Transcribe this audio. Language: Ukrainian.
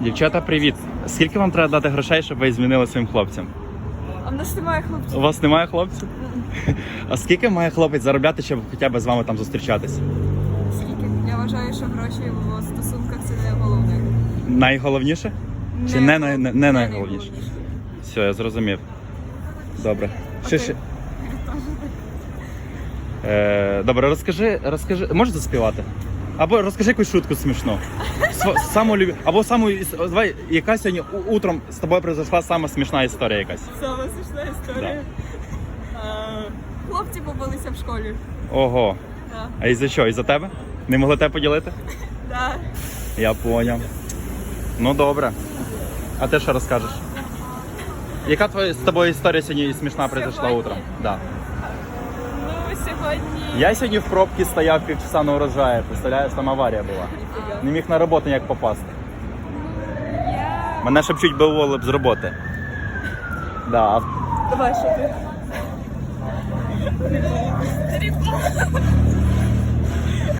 Дівчата, привіт. Скільки вам треба дати грошей, щоб ви змінили своїм хлопцям? А в нас немає хлопців. У вас немає хлопців? А скільки має хлопець заробляти, щоб хоча б з вами там зустрічатися? Скільки? Я вважаю, що гроші в стосунках це не головне. Найголовніше? Чи не, най- не, не найголовніше? Все, я зрозумів. Добре. Що ще? Е, добре, розкажи, розкажи. Можеш заспівати? Або розкажи якусь шутку смішну. Саму любі... Або саму іс- давай, яка сьогодні у- утром з тобою произошла сама смішна історія якась. Саме смішна історія. А, Хлопці побилися в школі. Ого. Да. А із за що? Із за тебе? Не могли тебе поділити? Да. Я поняв. Ну добре. А ти що розкажеш? Яка твоя з тобою історія сьогодні смішна произошла Сьогодні? утром? Да. Ну, сьогодні. Я сьогодні в пробці стояв півчаса на урожаї, представляєш, там аварія була. Не міг на роботу ніяк попасти. Я... Мене ще б чуть би уволили б з роботи. Да. Давай, що ти?